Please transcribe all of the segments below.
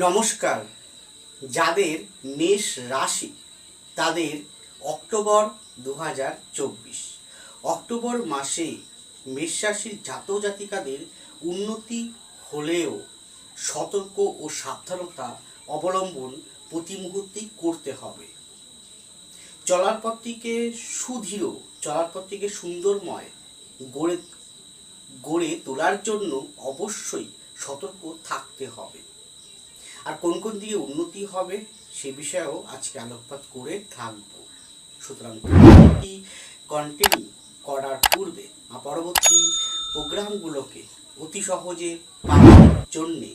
নমস্কার। যাদের মেষ রাশি, তাদের অক্টোবর দু হাজার চব্বিশ। অক্টোবর মাসে মেষ রাশির জাতক জাতিকাদের উন্নতি হলেও সতর্ক ও সাবধানতা অবলম্বন প্রতি মুহূর্তেই করতে হবে। চলার পথটিকে সুদৃঢ়, চলার পথটিকে সুন্দরময় গড়ে গড়ে তোলার জন্য অবশ্যই সতর্ক থাকতে হবে। আর কোন কোন দিকে উন্নতি হবে সে বিষয়েও আজকে আলোকপাত করে থাকব। সুতরাং কন্টিনিউ করার পূর্বে পরবর্তী প্রোগ্রামগুলোকে অতি সহজে পাওয়ার জন্যে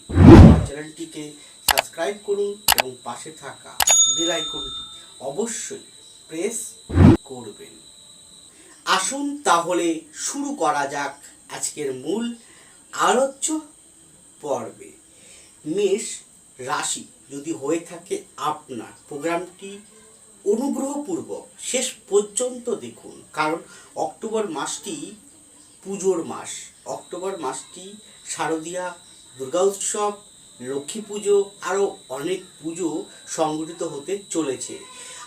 চ্যানেলটিকে সাবস্ক্রাইব করুন এবং পাশে থাকা বেল আইকনটি অবশ্যই প্রেস করবেন। আসুন তাহলে শুরু করা যাক আজকের মূল আলোচ্য পর্বে। মেষ রাশি যদি হয়ে থাকে আপনার প্রোগ্রামটি অনুগ্রহপূর্বক শেষ পর্যন্ত দেখুন। কারণ অক্টোবর মাসটি পুজোর মাস। অক্টোবর মাসটি শারদীয়া, দুর্গা উৎসব, লক্ষ্মী পুজো, আরও অনেক পুজো সংগঠিত হতে চলেছে।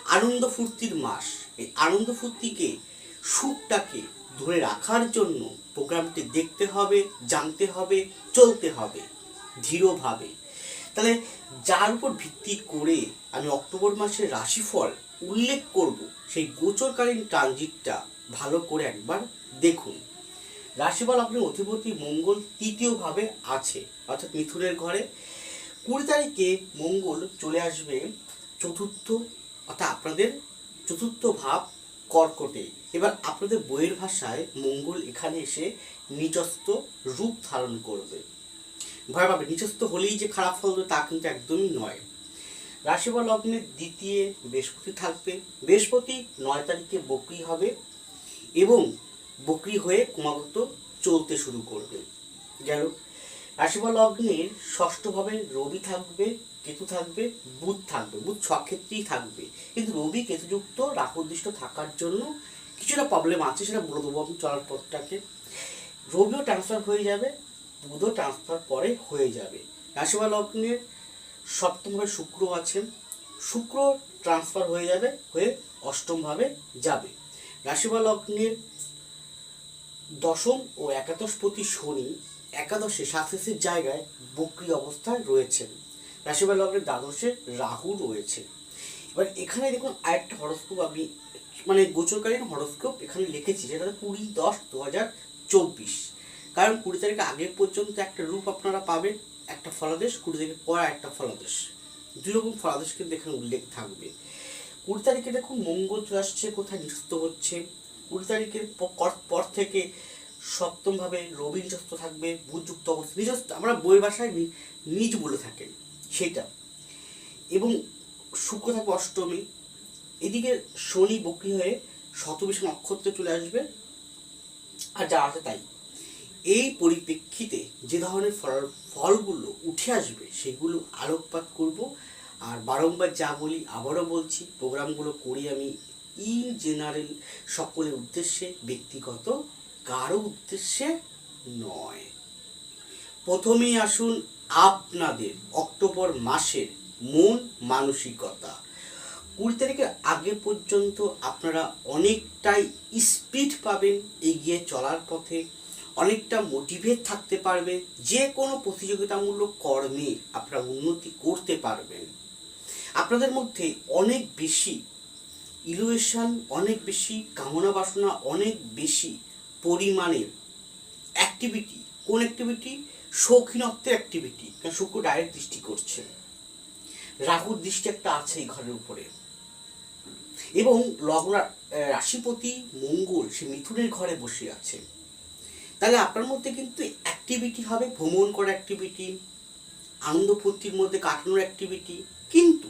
আনন্দ ফুর্তির মাস। এই আনন্দ ফুর্তিকে, সুখটাকে ধরে রাখার জন্য প্রোগ্রামটি দেখতে হবে, জানতে হবে, চলতে হবে ধীরভাবে তাহলে যার উপর ভিত্তি করে আমি অক্টোবর মাসের রাশিফল উল্লেখ করব, সেই গোচরকালীন ট্রানজিটটা ভালো করে একবার দেখুন। রাশিফল আপনার অধিপতি মঙ্গল তৃতীয়ভাবে আছে, অর্থাৎ মিথুনের ঘরে। কুড়ি তারিখে মঙ্গল চলে আসবে চতুর্থ, অর্থাৎ আপনাদের চতুর্থ ভাব কর্কটে। এবার আপনাদের বইয়ের ভাষায় মঙ্গল এখানে এসে নিজস্ব রূপ ধারণ করবে। ভয় পাবে। নিজস্ব হলেই যে খারাপ ফল তা কিন্তু একদমই নয়। রাশি বা লগ্নের দ্বিতীয় বৃহস্পতি থাকবে। বৃহস্পতি নয় তারিখে বকরি হবে এবং বকরি হয়ে ক্রমাগত চলতে শুরু করবে। গেল। রাশি বা লগ্নের ষষ্ঠভাবে রবি থাকবে, কেতু থাকবে, বুধ থাকবে। বুধ সক্ষেত্রেই থাকবে। কিন্তু রবি, কেতুযুক্ত, রাহুদৃষ্ট থাকার জন্য কিছুটা প্রবলেম আছে, সেটা বলে দেবো আমি চলার পথটাকে। রবিও ট্রান্সফার হয়ে যাবে। বুধও ট্রান্সফার পরে হয়ে যাবে। রাশিবা লগ্নের সপ্তমভাবে শুক্র আছেন। শুক্র ট্রান্সফার হয়ে যাবে, হয়ে অষ্টমভাবে যাবে। রাশিবা লগ্নের দশম ও একাদশপতি শনি একাদশে সাকসেসের জায়গায় বক্রি অবস্থায় রয়েছেন। রাশিবা লগ্নের দ্বাদশে রাহু রয়েছে। এবার এখানে দেখুন আরেকটা হরস্কোপ আমি মানে গোচরকালীন হরস্কোপ এখানে লিখেছি, যেটা কুড়ি দশ দু হাজার চব্বিশ। কারণ কুড়ি তারিখ আগে পর্যন্ত একটা রূপ আপনারা পাবেন, একটা ফলাদেশ, কুড়ি তারিখের পর একটা ফলাদেশ। দুই রকম ফলাদেশ কিন্তু এখানে উল্লেখ থাকবে। কুড়ি তারিখে দেখুন মঙ্গল চলে আসছে, কোথায় নিযুক্ত হচ্ছে। কুড়ি তারিখের পর থেকে সপ্তমভাবে রবি নিজস্ব থাকবে বুধযুক্ত অবস্থা। নিজস্ব আমরা বই নি- নিজ বলে থাকেন সেটা এবং শুক্র থাকবে অষ্টমী। এদিকে শনি বকরি হয়ে শতবিশে নক্ষত্রে চলে আসবে, আর যা আছে তাই এই পরিপ্রেক্ষিতে যে ধরনের ফল, ফলগুলো উঠে আসবে, সেগুলো আলোকপাত করব। আর বারংবার যা বলি, আবারও বলছি, প্রোগ্রামগুলো করি আমি ইন জেনারেল সকলের উদ্দেশ্যে, ব্যক্তিগত কারও উদ্দেশ্যে নয়। প্রথমেই আসুন আপনাদের অক্টোবর মাসের মন মানসিকতা। কুড়ি তারিখের আগে পর্যন্ত আপনারা অনেকটাই স্পিড পাবেন এগিয়ে চলার পথে। অনেকটা মোটিভেট থাকতে পারবে, যে কোনো প্রতিযোগিতামূলক কর্মে আপনারা উন্নতি করতে পারবেন। আপনাদের মধ্যে অনেক বেশি ইলুয়েশন অনেক বেশি কামনা বাসনা, অনেক বেশি পরিমাণের অ্যাক্টিভিটি কোন অ্যাক্টিভিটি শৌখিনত্বের অ্যাক্টিভিটি কারণ শুক্র ডাইরেক্ট দৃষ্টি করছে। রাহুর দৃষ্টি একটা আছে এই ঘরের উপরে। এবং লগ্ন রাশিপতি মঙ্গল, সে মিথুনের ঘরে বসে আছে। তাহলে আপনার মধ্যে কিন্তু অ্যাক্টিভিটি হবে, ভ্রমণ করার অ্যাক্টিভিটি আনন্দ ফুর্তির মধ্যে কাটানোর অ্যাক্টিভিটি কিন্তু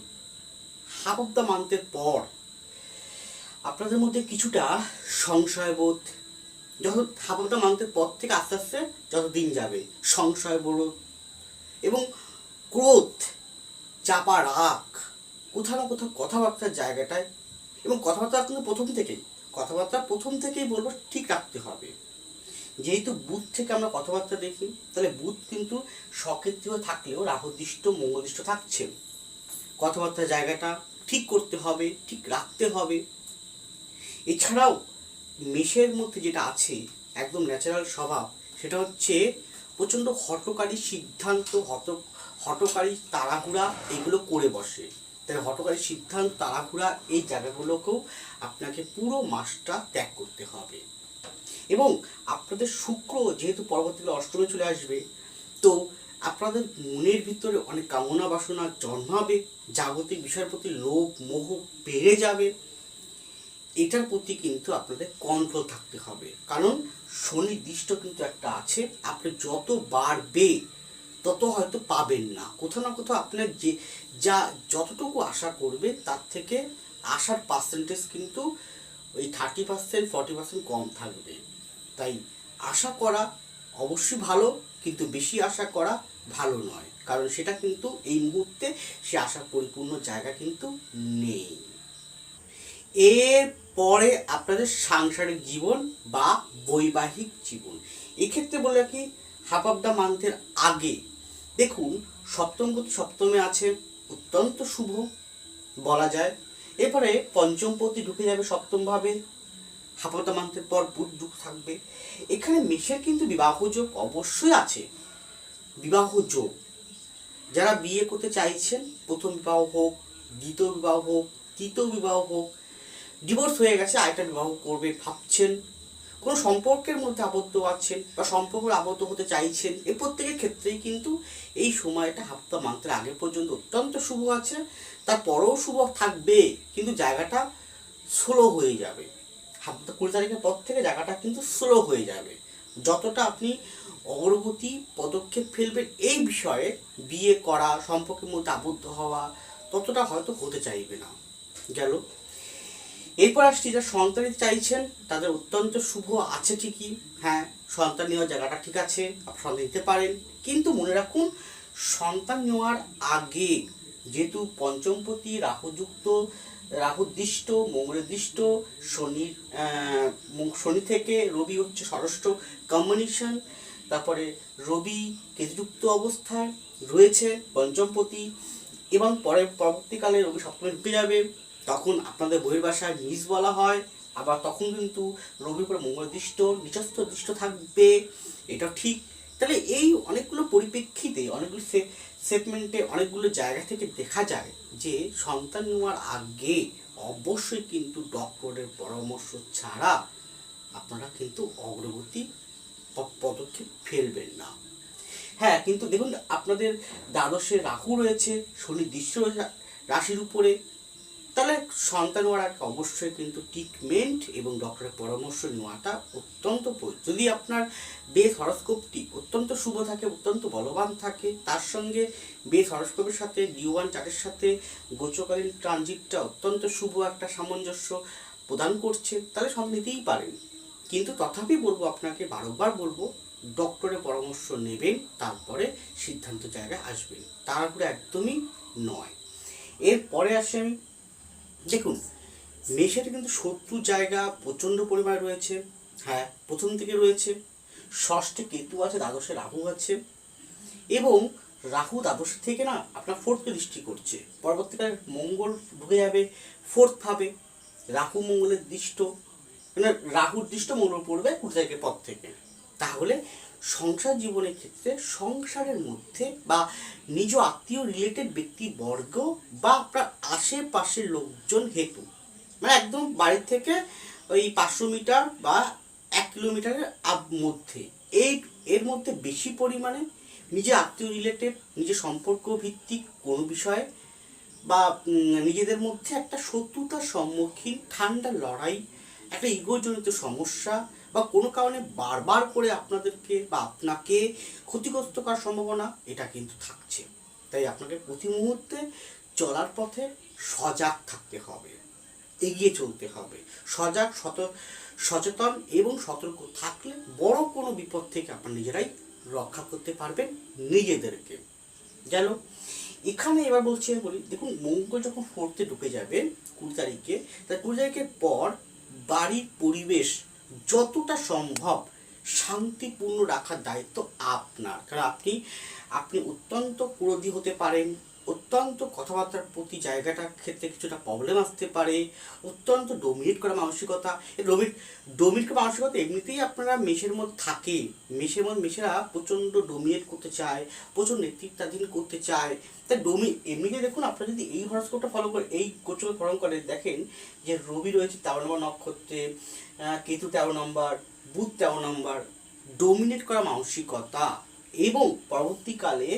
হাফ অফ দ্য মান্থের পর আপনাদের মধ্যে কিছুটা সংশয়বোধ, যত হাফ অফ দ্য মান্থের পর থেকে আস্তে আস্তে যত দিন যাবে, সংশয়বোধ এবং ক্রোধ, চাপা রাগ, কোথাও না কোথাও কথাবার্তার জায়গাটায়। এবং কথাবার্তা কিন্তু প্রথম থেকেই, কথাবার্তা প্রথম থেকেই বলব ঠিক রাখতে হবে। যেহেতু বুধ থেকে আমরা কথাবার্তা দেখি, তাহলে বুধ কিন্তু সক্ষেত্রীয় থাকলেও রাহুদৃষ্ট, মঙ্গলদৃষ্ট থাকছে কথাবার্তার জায়গাটা ঠিক করতে হবে, ঠিক রাখতে হবে। এছাড়াও মেষের মধ্যে যেটা আছে, একদম ন্যাচারাল স্বভাব, সেটা হচ্ছে প্রচণ্ড হটকারী সিদ্ধান্ত হট হটকারী তাড়াহুড়া এগুলো করে বসে। তাই হটকারী সিদ্ধান্ত, তাড়াহুড়া এই জায়গাগুলোকেও আপনাকে পুরো মাসটা ত্যাগ করতে হবে। এবং আপনাদের শুক্র যেহেতু পরবর্তীকালে অষ্টমে চলে আসবে, তো আপনাদের মনের ভিতরে অনেক কামনা বাসনা, জন্মাবে, জাগতিক বিষয়ের প্রতি লোভ, মোহ বেড়ে যাবে। এটার প্রতি কিন্তু আপনাদের কন্ট্রোল থাকতে হবে। কারণ শনি দৃষ্ট কিন্তু একটা আছে, আপনি যত বাড়বে তত হয়তো পাবেন না। কোথাও না কোথাও আপনার যে, যা, যতটুকু আশা করবে তার থেকে আসার পার্সেন্টেজ কিন্তু ওই থার্টি পার্সেন্ট ফর্টি পার্সেন্ট কম থাকবে। তাই আশা করা অবশ্যই ভালো, কিন্তু বেশি আশা করা ভালো নয়। কারণ সেটা কিন্তু এই মুহূর্তে সে আশার পরিপূর্ণ জায়গা কিন্তু নেই। এর পরে আপনাদের সাংসারিক জীবন বা বৈবাহিক জীবন। এক্ষেত্রে বলে কি হাফ অফ দ্য মান্থের আগে, দেখুন, সপ্তম সপ্তমে আছে, অত্যন্ত শুভ বলা যায়। এরপরে পঞ্চম পঞ্চমপতি ঢুকে যাবে সপ্তমভাবে অফ মান্থের পর বুধ ঢুক থাকবে। এখানে মেষের কিন্তু বিবাহ যোগ অবশ্যই আছে। বিবাহ যোগ। যারা বিয়ে করতে চাইছেন, প্রথম বিবাহ হোক, দ্বিতীয় বিবাহ হোক, তৃতীয় বিবাহ হোক ডিভোর্স হয়ে গেছে, আরেকটা বিবাহ করবে ভাবছেন। কোনো সম্পর্কের মধ্যে আবদ্ধ আছেন বা সম্পর্ক আবদ্ধ হতে চাইছেন এই প্রত্যেকের ক্ষেত্রেই কিন্তু এই সময়টা হাপ্তা মান্থের আগে পর্যন্ত অত্যন্ত শুভ আছে। তারপরেও শুভ থাকবে, কিন্তু জায়গাটা স্লো হয়ে যাবে। হাপ্তা কুড়ি তারিখের পর থেকে জায়গাটা কিন্তু স্লো হয়ে যাবে। যতটা আপনি অগ্রগতি, পদক্ষেপ ফেলবেন এই বিষয়ে বিয়ে করা, সম্পর্কের মধ্যে আবদ্ধ হওয়া, ততটা হয়তো হতে চাইবে না। গেল। এরপর আসছি সন্তান নিতে চাইছেন, তাদের অত্যন্ত শুভ আছে ঠিকই। হ্যাঁ সন্তান নেওয়ার জায়গাটা ঠিক আছে, আপনি সন্তান নিতে পারেন। কিন্তু মনে রাখুন, সন্তান নেওয়ার আগে যেহেতু পঞ্চমপতি, রাহুযুক্ত রাহুদৃষ্ট মঙ্গলদৃষ্ট, শনি শনি থেকে রবি হচ্ছে ষষ্ঠ কম্বিনেশন। তারপরে রবি কেতুযুক্ত অবস্থায় রয়েছে পঞ্চমপতি এবং পরে পরবর্তীকালে রবি সপ্তমে ঢুকে যাবে। তখন আপনাদের বহির্বাসায় নিজ বলা হয়, আবার তখন কিন্তু রবির পরে মঙ্গল দৃষ্ট নিচস্থ দৃষ্ট থাকবে। এটা ঠিক। তাহলে এই অনেকগুলো পরিপ্রেক্ষিতে, অনেকগুলো সেগমেন্টে অনেকগুলো জায়গা থেকে দেখা যায় যে সন্তান নেওয়ার আগে অবশ্যই কিন্তু ডক্টরের পরামর্শ ছাড়া আপনারা কিন্তু অগ্রগতি পদক্ষেপ ফেলবেন না। হ্যাঁ কিন্তু দেখুন, আপনাদের দ্বাদশে রাহু রয়েছে, শনি দৃশ্য রাশির উপরে তাহলে সন্তান হওয়ার আগে অবশ্যই কিন্তু ট্রিটমেন্ট এবং ডক্টরের পরামর্শ নেওয়াটা অত্যন্ত যদি আপনার বেস হরস্কোপটি অত্যন্ত শুভ থাকে, অত্যন্ত বলবান থাকে, তার সঙ্গে বেস হরস্কোপের সাথে ডি ওয়ান চার্টের সাথে গোচকালীন ট্রানজিটটা অত্যন্ত শুভ একটা সামঞ্জস্য প্রদান করছে, তাহলে সন্তান নিতেই পারেন। কিন্তু তথাপি বলব, আপনাকে বারবার বলব ডক্টরের পরামর্শ নেবেন, তারপরে সিদ্ধান্ত জায়গায় আসবেন। তারপরে একদমই নয়। এরপরে আসে আমি দেখুন মেষের কিন্তু শত্রু জায়গা, প্রচণ্ড পরিমাণে রয়েছে। হ্যাঁ প্রথম থেকে রয়েছে, ষষ্ঠে কেতু আছে, দ্বাদশে রাহু আছে। এবং রাহু দ্বাদশ থেকে না, আপনার ফোর্থকে দৃষ্টি করছে। পরবর্তীকালে মঙ্গল ঢুকে যাবে, ফোর্থ ভাবে। রাহু মঙ্গলের দৃষ্ট মানে রাহুর দৃষ্ট মঙ্গল পড়বে কুড়ি তারিখের পর থেকে। তাহলে সংসার জীবনের ক্ষেত্রে সংসারের মধ্যে বা নিজ আত্মীয় রিলেটেড ব্যক্তিবর্গ বা আপনার আশেপাশের লোকজন হেতু। মানে একদম বাড়ি থেকে ওই পাঁচশো মিটার বা এক কিলোমিটারের আব- মধ্যে। এই, এর মধ্যে বেশি পরিমাণে নিজের আত্মীয় রিলেটেড নিজের সম্পর্ক ভিত্তিক কোনো বিষয়ে বা নিজেদের মধ্যে একটা শত্রুতার সম্মুখীন, ঠান্ডা লড়াই, একটা ইগোজনিত সমস্যা বা কোনো কারণে বারবার করে আপনাদেরকে বা আপনাকে ক্ষতিগ্রস্ত করার সম্ভাবনা এটা কিন্তু থাকছে। তাই আপনাকে প্রতি মুহূর্তে চলার পথে সজাগ থাকতে হবে, এগিয়ে চলতে হবে। সজাগ, সত, সচেতন এবং সতর্ক থাকলে বড় কোনো বিপদ থেকে আপনার নিজেরাই রক্ষা করতে পারবেন নিজেদেরকে। গেল। এখানে এবার বলছি আমি বলি, দেখুন, মঙ্গল যখন ফোর্থে ঢুকে যাবে কুড়ি তারিখে তা কুড়ি তারিখের পর বাড়ির পরিবেশ যতটা সম্ভব শান্তিপূর্ণ রাখার দায়িত্ব আপনার। কারণ আপনি আপনি অত্যন্ত ক্রোধী হতে পারেন অত্যন্ত কথাবার্তার প্রতি জায়গাটার ক্ষেত্রে কিছুটা প্রবলেম আসতে পারে, অত্যন্ত ডোমিনেট করা মানসিকতা। ডোমিট ডোমিনেট করা মানসিকতা এমনিতেই আপনারা মেষের মধ্যে থাকে। মেষের মধ্যে মেষেরা প্রচণ্ড ডোমিনেট করতে চায় প্রচুর নেতৃত্বাধীন করতে চায়। তাই ডোমি এমনিতে দেখুন, আপনারা যদি এই হরস্কোপটা ফলো করে, এই গোচরকে ফলো করে, দেখেন যে রবি রয়েছে তেরো নম্বর নক্ষত্রে কেতু তেরো নম্বর, বুধ তেরো নম্বর ডোমিনেট করা মানসিকতা। এবং পরবর্তীকালে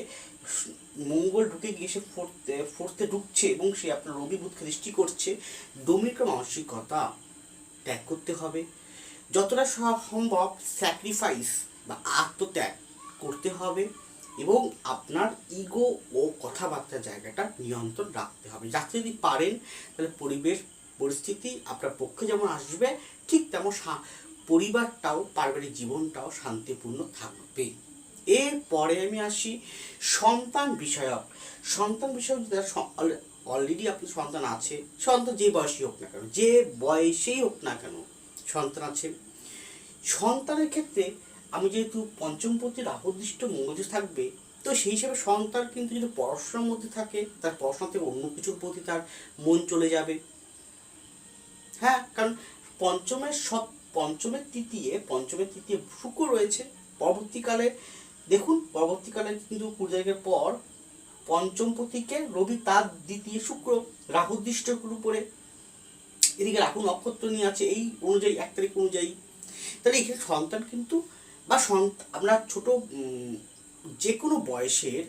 মঙ্গল ঢুকে গিয়ে সে ফোর্থে ফোর্থে ঢুকছে এবং সে আপনার রবি বুধকে দৃষ্টি করছে ডোমিনেট করা মানসিকতা ত্যাগ করতে হবে। যতটা সম্ভব স্যাক্রিফাইস বা আত্মত্যাগ করতে হবে এবং আপনার ইগো ও কথাবার্তার জায়গাটা নিয়ন্ত্রণ রাখতে হবে। যাতে যদি পারেন, তাহলে পরিবেশ, পরিস্থিতি আপনার পক্ষে যেমন আসবে, ঠিক তেমন পরিবারটাও, পারিবারিক জীবনটাও শান্তিপূর্ণ থাকবে। এরপরে আমি আসি সন্তান বিষয়ক। সন্তান বিষয়ক অলরেডি আপনার সন্তান আছে, সন্তান যে বয়সেই হোক না কেন, যে বয়সেই হোক না কেন সন্তান আছে। সন্তানের ক্ষেত্রে আমি যেহেতু পঞ্চম পঞ্চমপতি রাহদৃষ্ট মঙ্গলদোষ থাকবে, তো সেই হিসাবে সন্তান কিন্তু যদি পড়াশোনার মধ্যে থাকে, তার পড়াশোনা থেকে অন্য কিছুর প্রতি তার মন চলে যাবে। হ্যাঁ কারণ পঞ্চমের সব পঞ্চমের তৃতীয় পঞ্চমের তৃতীয় শুক্র রয়েছে, পরবর্তীকালে দেখুন, পরবর্তীকালে কিন্তু কুড়ি তারিখের পর পঞ্চম প্রতীকে রবি তার দ্বিতীয় শুক্র রাহু রাহুদৃষ্টর উপরে। এদিকে রাহু নক্ষত্র নিয়ে আছে এই অনুযায়ী, এক তারিখ অনুযায়ী। তাহলে এখানে সন্তান কিন্তু বা সন্তান, আমরা ছোট যে কোনো বয়সের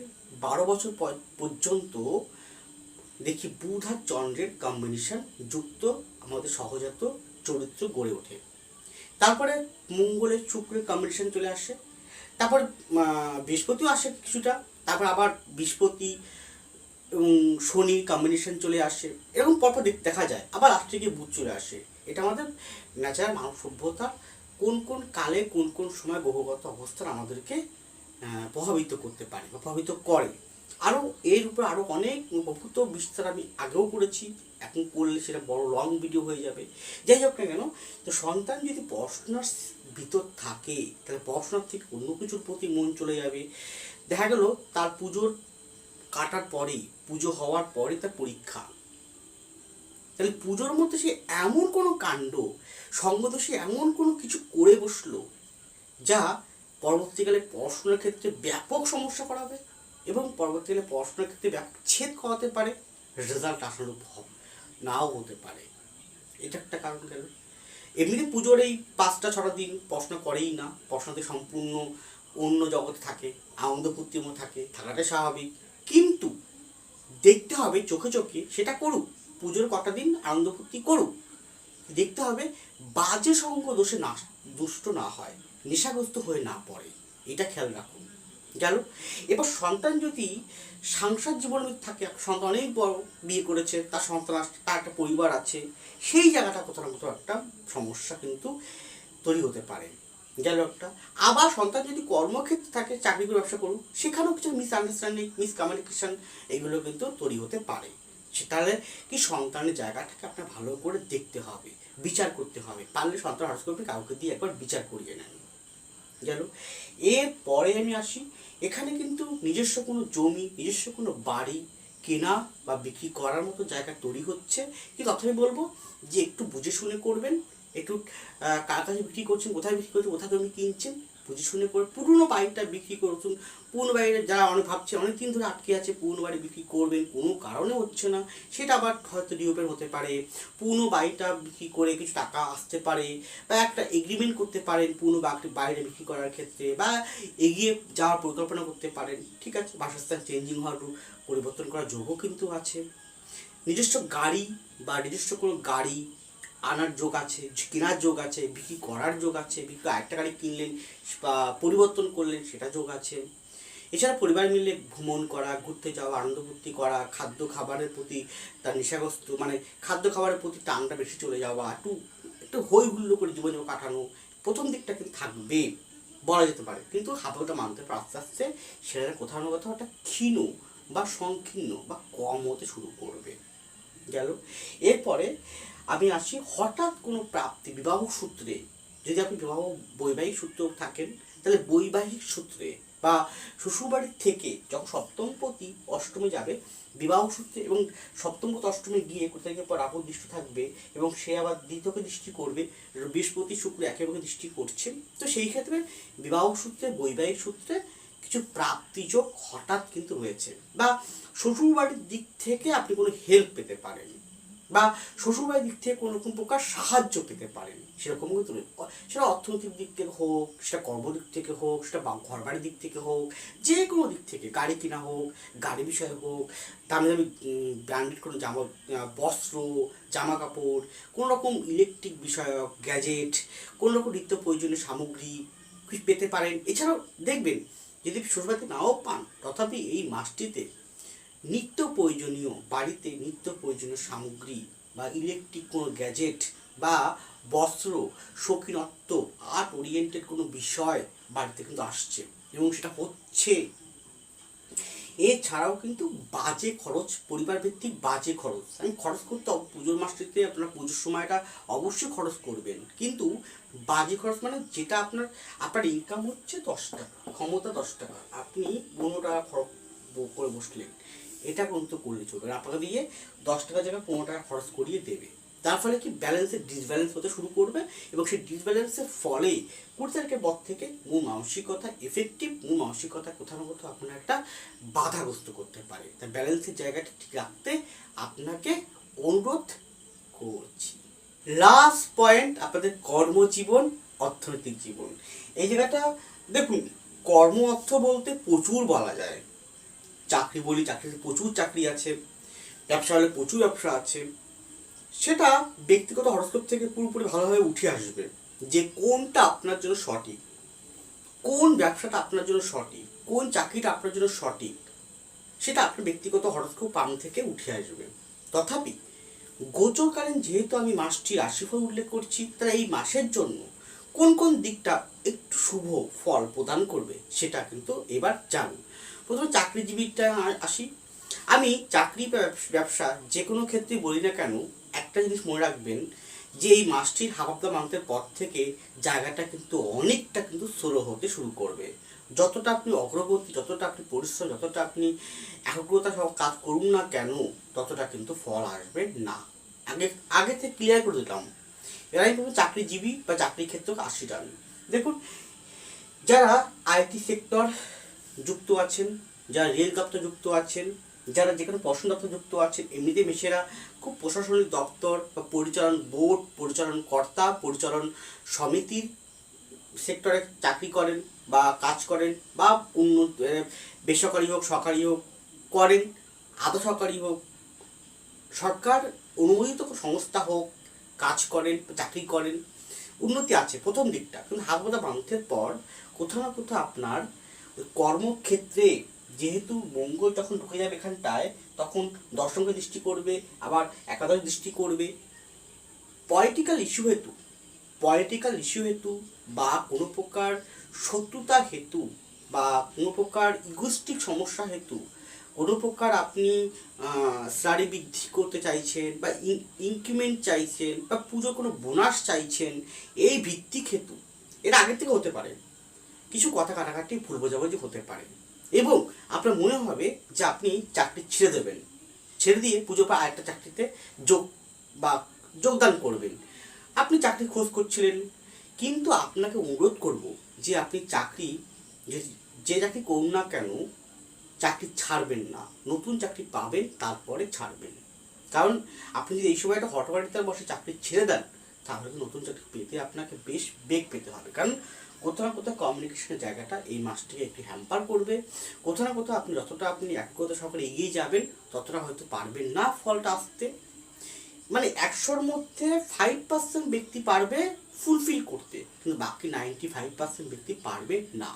বারো বছর পর্যন্ত দেখি বুধ আর চন্দ্রের কম্বিনেশন যুক্ত আমাদের সহজাত চরিত্র গড়ে ওঠে। তারপরে মঙ্গলের শুক্রের কম্বিনেশন চলে আসে। তারপর বৃহস্পতিও আসে কিছুটা, তারপর আবার বৃহস্পতি এবং শনির কম্বিনেশন চলে আসে। এরকম পরপর দেখ- যায়। আবার লাস্টে গিয়ে বুধ চলে আসে। এটা আমাদের ন্যাচারাল মানব সভ্যতা কোন কোন কালে, কোন কোন সময় গ্রহগত অবস্থান আমাদেরকে প্রভাবিত করতে পারে বা প্রভাবিত করে। আরও এর উপর আরও অনেক বহুত বিস্তার আমি আগেও করেছি। এখন করলে সেটা বড় লং ভিডিও হয়ে যাবে। যাই হোক না কেন, তো সন্তান যদি পড়াশোনার ভিতর থাকে, তাহলে পড়াশোনার থেকে অন্য কিছুর প্রতি মন চলে যাবে। দেখা গেল তার পুজোর কাটার পরেই, পুজো হওয়ার পরে তার পরীক্ষা। তাহলে পুজোর মধ্যে সে এমন কোনো কাণ্ড সঙ্গদোষে এমন কোনো কিছু করে বসল, যা পরবর্তীকালে পড়াশোনার ক্ষেত্রে ব্যাপক সমস্যা করাবে এবং পরবর্তীকালে পড়াশোনার ক্ষেত্রে ব্যাপক ছেদ করাতে পারে রেজাল্ট আসানোর নাও হতে পারে। এটা একটা কারণ কেন? এমনিতে পুজোর এই পাঁচটা, ছটা দিন প্রশ্ন করেই না। পড়াশোনাতে সম্পূর্ণ অন্য জগতে থাকে, আনন্দ ফুর্তির থাকে, থাকাটা স্বাভাবিক। কিন্তু দেখতে হবে চোখে চোখে সেটা করুক, পুজোর কটা দিন আনন্দ ফুর্তি করুক। দেখতে হবে বাজে সঙ্গ দোষে না, দুষ্ট না হয়, নেশাগ্রস্ত হয়ে না পড়ে। এটা খেয়াল রাখুন। গেল। এবার সন্তান যদি সাংসার জীবনে থাকে, সন্তান অনেক বড় বিয়ে করেছে, তার সন্তান আসছে তার একটা পরিবার আছে, সেই জায়গাটা কোথাও না কোথাও একটা সমস্যা কিন্তু তৈরি হতে পারে। গেল একটা। আবার সন্তান যদি কর্মক্ষেত্রে থাকে চাকরি করে ব্যবসা করুক, সেখানেও কিছু মিস আন্ডারস্ট্যান্ডিং মিস কমিউনিকেশন এগুলো কিন্তু তৈরি হতে পারে। তাহলে কি সন্তানের জায়গাটাকে আপনার ভালো করে দেখতে হবে, বিচার করতে হবে। পারলে সন্তান করবে কাউকে দিয়ে একবার বিচার করিয়ে নেন। গেল। এরপরে আমি আসি। এখানে কিন্তু নিজস্ব কোনো জমি, নিজস্ব কোনো বাড়ি, কেনা বা বিক্রি করার মতো জায়গা তৈরি হচ্ছে। কিন্তু তথাপি বলব যে একটু বুঝে শুনে করবেন, একটু কার কাছে বিক্রি করছেন, কোথায় বিক্রি করছেন, কোথায় জমি কিনছেন বুঝে শুনে করে পুরনো বাড়িটা বিক্রি করছেন পুরনো বাড়িটা যারা অনেক ভাবছে, অনেক দিন ধরে আটকে আছে, পুরনো বাড়ি বিক্রি করবেন, কোনো কারণে হচ্ছে না। সেটা আবার হয়তো রিওপেন হতে পারে। পুরনো বাড়িটা বিক্রি করে কিছু টাকা আসতে পারে বা একটা এগ্রিমেন্ট করতে পারেন পুরনো বাড়ি বাইরে বিক্রি করার ক্ষেত্রে বা এগিয়ে যাওয়ার পরিকল্পনা করতে পারেন। ঠিক আছে, বাসস্থান চেঞ্জিং হওয়ার পরিবর্তন করার যোগও কিন্তু আছে। নিজস্ব গাড়ি বা নিজস্ব কোনো গাড়ি আনার যোগ আছে, কেনার যোগ আছে, বিক্রি করার যোগ আছে, বিক্রি আরেকটা গাড়ি কিনলেন, বা পরিবর্তন করলেন, সেটা যোগ আছে। এছাড়া পরিবার মিলে ভ্রমণ করা, ঘুরতে যাওয়া, আনন্দ ফুর্তি করা, খাদ্য খাবারের প্রতি তার নেশাগ্রস্ত মানে খাদ্য খাবারের প্রতি টানটা বেশি চলে যাওয়া, একটু একটু হই হুল্লো করে জীবন কাটানো, প্রথম দিকটা কিন্তু থাকবে, বলা যেতে পারে। কিন্তু হাতটা মানতে পারে আস্তে আস্তে সেটা কোথাও না কোথাও একটা ক্ষীণ বা সংকীর্ণ বা কম হতে শুরু করবে। গেল। এরপরে আমি আসি হঠাৎ কোনো প্রাপ্তি, বিবাহ সূত্রে। যদি আপনি বিবাহ, বৈবাহিক সূত্র থাকেন, তাহলে বৈবাহিক সূত্রে বা শ্বশুরবাড়ির থেকে যখন সপ্তম সপ্তমপতি অষ্টমে যাবে, বিবাহ সূত্রে এবং সপ্তম সপ্তমপতি অষ্টমে গিয়ে কোথায় থেকে পর রাহুর দৃষ্টি থাকবে এবং সে আবার দ্বিতীয়কে দৃষ্টি করবে, বৃহস্পতি শুক্র একেবারে দৃষ্টি করছে তো সেই ক্ষেত্রে বিবাহ সূত্রে, বৈবাহিক সূত্রে কিছু প্রাপ্তিযোগ হঠাৎ কিন্তু রয়েছে। বা শ্বশুরবাড়ির দিক থেকে আপনি কোনো হেল্প পেতে পারেন। বা শ্বশুরবাড়ির দিক থেকে কোনো রকম প্রকার সাহায্য পেতে পারেন সেরকম কিন্তু। সেটা অর্থনৈতিক দিক থেকে হোক, সেটা কর্মদিক থেকে হোক, সেটা বা- ঘরবাড়ির দিক থেকে হোক, যে কোনো দিক থেকে, গাড়ি কেনা হোক, গাড়ি বিষয়ে হোক, দামি দামি ব্র্যান্ডেড কোনো জামা বস্ত্র জামা কাপড় কোনো রকম ইলেকট্রিক বিষয়ক গ্যাজেট কোনো রকম নিত্য প্রয়োজনীয় সামগ্রী পেতে পারেন এছাড়াও দেখবেন, যদি শ্বশুরবাড়িতে নাও পান, তথাপি এই মাসটিতে নিত্য প্রয়োজনীয়, বাড়িতে নিত্য প্রয়োজনীয় সামগ্রী বা ইলেকট্রিক কোনো গ্যাজেট বা বস্ত্র, শৌখিনত্ব আর্ট ওরিয়েন্টেড কোনো বিষয় বাড়িতে কিন্তু আসছে এবং সেটা হচ্ছে। এছাড়াও কিন্তু বাজে খরচ পরিবার ভিত্তিক বাজে খরচ। আমি খরচ করতে পুজোর মাসটিতে আপনার পুজোর সময়টা অবশ্যই খরচ করবেন। কিন্তু বাজে খরচ মানে যেটা আপনার আপনার ইনকাম হচ্ছে দশ টাকা, ক্ষমতা দশ টাকা। আপনি পনেরো টাকা খরচ করে বসলেন। এটা পর্যন্ত করলে চলবে। আপনাকে দিয়ে দশ টাকা জায়গায় পনেরো টাকা খরচ করিয়ে দেবে। তার ফলে কি ব্যালেন্সের ডিসব্যালেন্স হতে শুরু করবে এবং সেই ডিসব্যালেন্সের ফলে কুড়ি তারিখের পর থেকে মূল মানসিকতা এফেক্টিভ মূল মানসিকতা কোথাও না কোথাও আপনার একটা বাধাগ্রস্ত করতে পারে। তাই ব্যালেন্সের জায়গাটা ঠিক রাখতে আপনাকে অনুরোধ করছি। লাস্ট পয়েন্ট আপনাদের কর্মজীবন, অর্থনৈতিক জীবন। এই জায়গাটা দেখুন, কর্ম অর্থ বলতে প্রচুর বলা যায়। চাকরি বলি, চাকরিতে প্রচুর চাকরি আছে, ব্যবসা হলে প্রচুর ব্যবসা আছে, সেটা ব্যক্তিগত হরস্কোপ থেকে পুরোপুরি ভালোভাবে উঠে আসবে যে কোনটা আপনার জন্য সঠিক, কোন ব্যবসাটা আপনার জন্য সঠিক, কোন চাকরিটা আপনার জন্য সঠিক, সেটা আপনার ব্যক্তিগত হরস্কোপ পাম থেকে উঠে আসবে। তথাপি গোচরকালীন যেহেতু আমি মাসটি রাশিফল উল্লেখ করছি, তাহলে এই মাসের জন্য কোন কোন দিকটা একটু শুভ ফল প্রদান করবে, সেটা কিন্তু এবার জানুন। প্রথমে চাকরিজীবীটা আসি। আমি চাকরি ব্যবস- যে কোনো ক্ষেত্রে বলি না কেন, একটা জিনিস মনে রাখবেন যে এই মাসটির হাফ অফ মান্থের পর থেকে জায়গাটা কিন্তু অনেকটা কিন্তু স্লো হতে শুরু করবে। যতটা আপনি অগ্রগতি, যতটা আপনি পরিশ্রম, যতটা আপনি একাগ্রতা সহ কাজ করুন না কেন, ততটা কিন্তু ফল আসবে না। আগে আগে থেকে ক্লিয়ার করে দিলাম। এরাই কিন্তু চাকরিজীবী বা চাকরির ক্ষেত্রে আসি আমি দেখুন, যারা আইটি সেক্টর যুক্ত আছেন, যারা রেল দপ্তর যুক্ত আছেন, যারা যেখানে পশন দপ্তর যুক্ত আছেন, এমনিতে মেশেরা খুব প্রশাসনিক দপ্তর বা পরিচালন বোর্ড, পরিচালন কর্তা, পরিচালন সমিতির সেক্টরে চাকরি করেন বা কাজ করেন বা অন্য বেসরকারি হোক, সরকারি হোক, করেন, আধা সরকারি হোক। সরকার অনুমোদিত সংস্থা হোক, কাজ করেন, চাকরি করেন, উন্নতি আছে প্রথম দিকটা। কিন্তু হাবুদা মান্থের পর কোথাও না কোথাও আপনার কর্মক্ষেত্রে যেহেতু মঙ্গল যখন ঢুকে যাবে এখানটায়, তখন দর্শনকে দৃষ্টি করবে, আবার একাদশ দৃষ্টি করবে। পলিটিক্যাল ইস্যু হেতু পলিটিক্যাল ইস্যু হেতু বা কোনো প্রকার শত্রুতা হেতু বা কোনো প্রকার ইগোস্টিক সমস্যা হেতু, কোনো প্রকার আপনি স্যালারি বৃদ্ধি করতে চাইছেন বা ইনক্রিমেন্ট চাইছেন বা পুজোর কোনো বোনাস চাইছেন, এই ভিত্তিক হেতু, এটা আগের থেকে হতে পারে। কিছু কথা কাটাকাটি ভুল বোঝাবুঝি হতে পারে। এবং আপনার মনে হবে যে আপনি চাকরি ছেড়ে দেবেন। ছেড়ে দিয়ে পুজো পা আরেকটা চাকরিতে যোগ বা যোগদান করবেন। আপনি চাকরি খোঁজ করছিলেন, কিন্তু আপনাকে অনুরোধ করব যে আপনি চাকরি, যে- চাকরি করুন না কেন, চাকরি ছাড়বেন না। নতুন চাকরি পাবেন, তারপরে ছাড়বেন। কারণ আপনি যদি এই সময়টা হটবাড়িতে বসে চাকরি ছেড়ে দেন, তাহলে নতুন চাকরি পেতে আপনাকে বেশ বেগ পেতে হবে। কারণ কোথাও না কোথাও কমিউনিকেশনের জায়গাটা এই মাসটিকে একটু হ্যাম্পার করবে। কোথাও না কোথাও আপনি যতটা আপনি এক কথা সকলে এগিয়ে যাবেন, ততটা হয়তো পারবেন না ফলটা আসতে। মানে একশোর মধ্যে ফাইভ পার্সেন্ট ব্যক্তি পারবে ফুলফিল করতে, কিন্তু বাকি নাইনটি ফাইভ পার্সেন্ট ব্যক্তি পারবে না।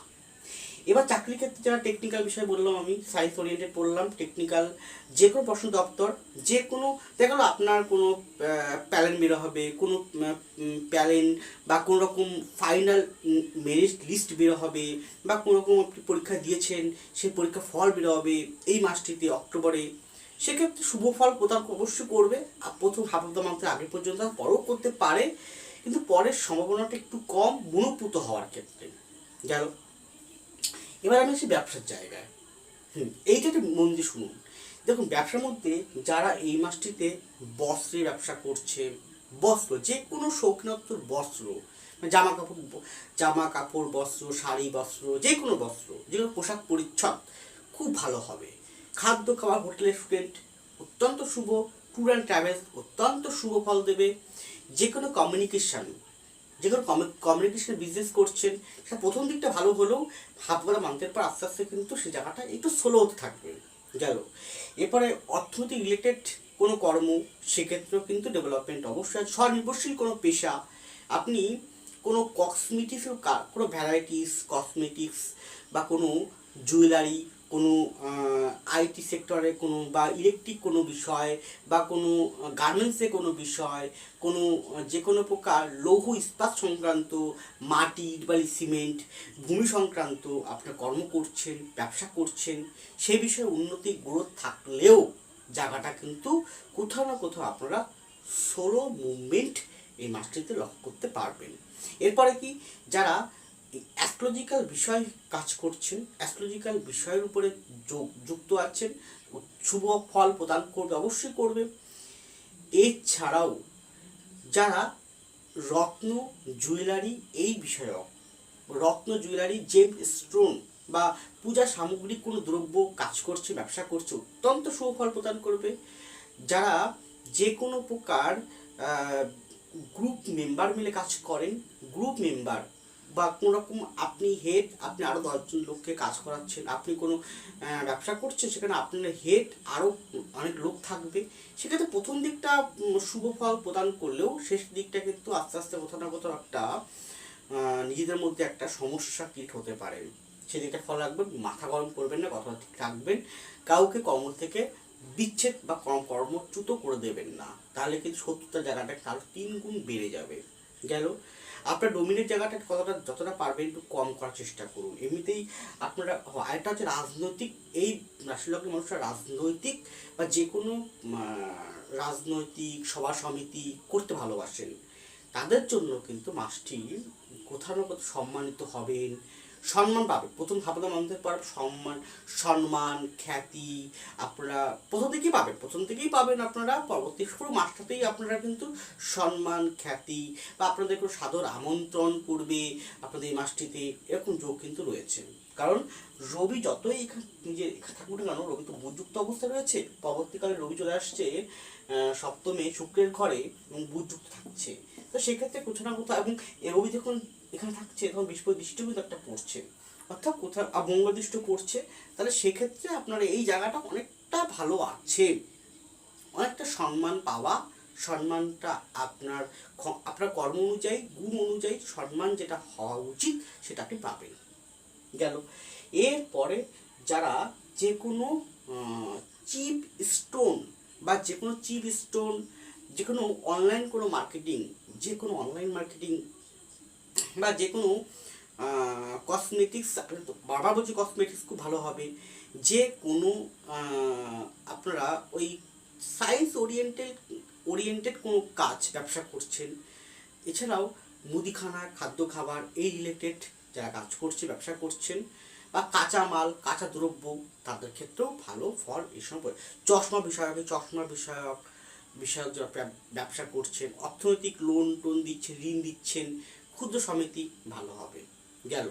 এবার চাকরির ক্ষেত্রে যারা টেকনিক্যাল বিষয় বললাম আমি সায়েন্স ওরিয়েন্টেড পড়লাম টেকনিক্যাল যে কোনো প্রশ্ন দপ্তর, যে কোনো, দেখা আপনার কোনো প্যালেন বেরো হবে, কোনো প্যালেন বা কোনো রকম ফাইনাল মেরিট লিস্ট বেরো হবে বা কোনো রকম আপনি পরীক্ষা দিয়েছেন, সেই পরীক্ষা ফল বেরো হবে এই মাসটিতে, অক্টোবরে, সেক্ষেত্রে শুভ ফল প্রদান অবশ্যই করবে। প্রথম হাফ অফ দ্য মান্থের আগে পর্যন্ত পরও করতে পারে, কিন্তু পরের সম্ভাবনাটা একটু কম মনোপুত হওয়ার ক্ষেত্রে। গেল এবার আমি আসি ব্যবসার জায়গায়। হুম, এইটা একটু মন দিয়ে শুনুন। দেখুন, ব্যবসার মধ্যে যারা এই মাসটিতে বস্ত্রের ব্যবসা করছে, বস্ত্র যে কোনো শৌখিনত্বর বস্ত্র মানে জামা কাপড় জামা কাপড় বস্ত্র, শাড়ি বস্ত্র যে কোনো বস্ত্র যে কোনো পোশাক পরিচ্ছদ, খুব ভালো হবে। খাদ্য খাবার হোটেল রেস্টুরেন্ট অত্যন্ত শুভ, ট্যুর অ্যান্ড ট্রাভেলস অত্যন্ত শুভ ফল দেবে। যে কোনো কমিউনিকেশান যে কোনো কমিউনিকেশন বিজনেস করছেন, সেটা প্রথম দিকটা ভালো হলেও হাফবেলা মান্থের পর আস্তে আস্তে কিন্তু সেই জায়গাটা একটু স্লো হতে থাকবে। গেল এরপরে অর্থনৈতিক রিলেটেড কোনো কর্ম, সেক্ষেত্রেও কিন্তু ডেভেলপমেন্ট অবশ্যই স্বনির্ভরশীল কোনো পেশা, আপনি কোনো কসমেটিক্সের কোনো ভ্যারাইটিস কসমেটিক্স বা কোনো জুয়েলারি কোনো আইটি সেক্টরে কোনো বা ইলেকট্রিক কোনো বিষয় বা কোনো গার্মেন্টসে কোনো বিষয়, কোনো যে কোনো প্রকার লৌহ ইস্পাত সংক্রান্ত মাটি বালি সিমেন্ট ভূমি সংক্রান্ত আপনার কর্ম করছেন, ব্যবসা করছেন সেই বিষয়ে উন্নতি গ্রোথ থাকলেও জায়গাটা কিন্তু কোথাও না কোথাও আপনারা সোলো মুভমেন্ট এই মাসটিতে লক্ষ্য করতে পারবেন। এরপরে কি? যারা অ্যাস্ট্রোলজিক্যাল বিষয় কাজ করছেন অ্যাস্ট্রোলজিক্যাল বিষয়ের উপরে যোগ- যুক্ত আছেন, শুভ ফল প্রদান করবে, অবশ্যই করবে। এছাড়াও যারা রত্ন জুয়েলারি এই বিষয়ক রত্ন জুয়েলারি জেম স্টোন বা পূজা সামগ্রিক কোনো দ্রব্য কাজ করছে, ব্যবসা করছে, অত্যন্ত সুফল প্রদান করবে। যারা যে কোনো প্রকার গ্রুপ মেম্বার মিলে কাজ করেন গ্রুপ মেম্বার বা কোনো রকম আপনি হেড আপনি আরও দশজন লোককে কাজ করাচ্ছেন, আপনি কোনো ব্যবসা করছেন, সেখানে আপনার হেড আরও অনেক লোক থাকবে। সেক্ষেত্রে প্রথম দিকটা শুভ ফল প্রদান করলেও শেষ দিকটা কিন্তু আস্তে আস্তে কোথাও না কোথাও একটা নিজেদের মধ্যে একটা সমস্যা কিট হতে পারে। সেদিকটা ফল রাখবেন, মাথা গরম করবেন না কথা ঠিক রাখবেন। কাউকে কর্ম থেকে বিচ্ছেদ বা কর্ম কর্মচ্যুত করে দেবেন না। তাহলে কিন্তু শত্রুতার জায়গাটা আরও তিন গুণ বেড়ে যাবে। গেল? আপনার ডোমিনের জায়গাটা কতটা, যতটা পারবেন একটু কম করার চেষ্টা করুন। এমনিতেই আপনারা, আরেকটা হচ্ছে রাজনৈতিক, এই রাশিলগ্নের মানুষরা রাজনৈতিক বা যে কোনো রাজনৈতিক, সভা সমিতি করতে ভালোবাসেন। তাদের জন্য কিন্তু মাসটি কোথাও না কোথাও সম্মানিত হবেন। সম্মান পাবে। প্রথম হাফদা মানুষের পর সম্মান সম্মান, খ্যাতি, আপনারা প্রথম থেকেই পাবেন। প্রথম থেকেই পাবেন আপনারা, পরবর্তী পুরো মাসটাতেই আপনারা কিন্তু সম্মান, খ্যাতি বা আপনাদের কোনো সাদর আমন্ত্রণ করবে আপনাদের এই মাসটিতে এরকম যোগ কিন্তু রয়েছে। কারণ রবি যতই এখানে নিজে এখানে থাকুক না কেন, রবি তো বুধযুক্ত অবস্থায় রয়েছে। পরবর্তীকালে রবি চলে আসছে সপ্তমে শুক্রের ঘরে এবং বুধযুক্ত থাকছে। তো সেক্ষেত্রে কোথাও না কোথাও এবং রবি যখন এখানে থাকছে তখন বৃহস্পতি একটা পড়ছে। অর্থাৎ কোথাও আর মঙ্গল দৃষ্টি পড়ছে। তাহলে সেক্ষেত্রে আপনার এই জায়গাটা অনেকটা ভালো আছে। অনেকটা সম্মান পাওয়া। সম্মানটা আপনার আপনার কর্ম অনুযায়ী, গুণ অনুযায়ী সম্মান যেটা হওয়া উচিত, সেটা আপনি পাবেন। গেল। এরপরে যারা যে কোনো চিপ স্টোন বা যে কোনো চিপ স্টোন যে কোনো অনলাইন কোনো মার্কেটিং যে কোনো অনলাইন মার্কেটিং বা যে কোনো কসমেটিক্স বারবার বলছি কসমেটিক্স খুব ভালো হবে যে কোনো আপনারা ওই সায়েন্স ওরিয়েন্টেড ওরিয়েন্টেড কোনো কাজ ব্যবসা করছেন, এছাড়াও মুদিখানা খাদ্য খাবার এই রিলেটেড যারা কাজ করছে, ব্যবসা করছেন, বা কাঁচা মাল কাঁচা দ্রব্য, তাদের ক্ষেত্রেও ভালো ফল এই সময়। চশমা বিষয়ক চশমা বিষয়ক বিষয়ক যারা ব্যবসা করছেন, অর্থনৈতিক লোন টোন দিচ্ছেন, ঋণ দিচ্ছেন ক্ষুদ্র সমিতি ভালো হবে। গেল।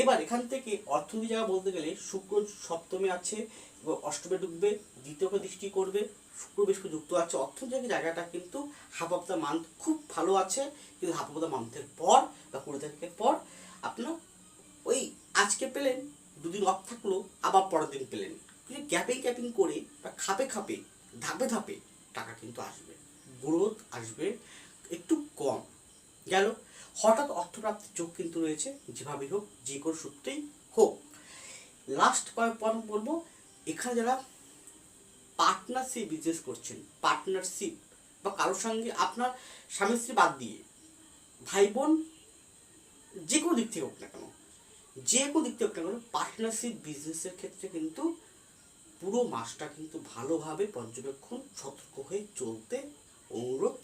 এবার এখান থেকে অর্থনীতি জায়গা বলতে গেলে শুক্র সপ্তমে আছে এবং অষ্টমে ঢুকবে, দ্বিতীয়কে দৃষ্টি করবে, শুক্র বৃহস্পতি যুক্ত আছে। অর্থনৈতিক জায়গাটা কিন্তু হাফ অফ দ্য মান্থ খুব ভালো আছে, কিন্তু হাফ অফ দ্য মান্থের পর বা কুড়ি তারিখের পর আপনার ওই আজকে পেলেন, দুদিন অফ থাকল, আবার পরের দিন পেলেন। কিন্তু গ্যাপিং গ্যাপিং করে বা খাপে খাপে, ধাপে ধাপে টাকা কিন্তু আসবে। গ্রোথ আসবে একটু কম। গেল। হঠাৎ অর্থপ্রাপ্তির যোগ কিন্তু রয়েছে যেভাবেই হোক, যে কোনো সূত্রেই হোক। লাস্ট পয়েন্ট বলব, এখানে যারা পার্টনারশিপ বিজনেস করছেন পার্টনারশিপ বা কারোর সঙ্গে আপনার স্বামী স্ত্রী বাদ দিয়ে, ভাই বোন, যে কোনো দিক থেকে হোক না কেন, যে কোনো দিক থেকে হোক না কেন পার্টনারশিপ বিজনেসের ক্ষেত্রে কিন্তু পুরো মাসটা কিন্তু ভালোভাবে পর্যবেক্ষণ, সতর্ক হয়ে চলতে অনুরোধ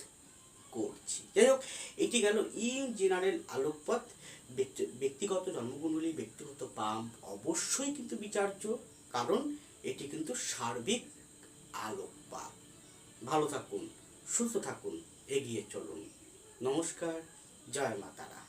করছি। যাই হোক এটি গেল ইন জেনারেল আলোকপাত। ব্যক্তি- ব্যক্তিগত জন্মগুণগুলি ব্যক্তিগত পাম অবশ্যই কিন্তু বিচার্য, কারণ এটি কিন্তু সার্বিক আলোকপাত। ভালো থাকুন, সুস্থ থাকুন, এগিয়ে চলুন। নমস্কার, জয় মাতারা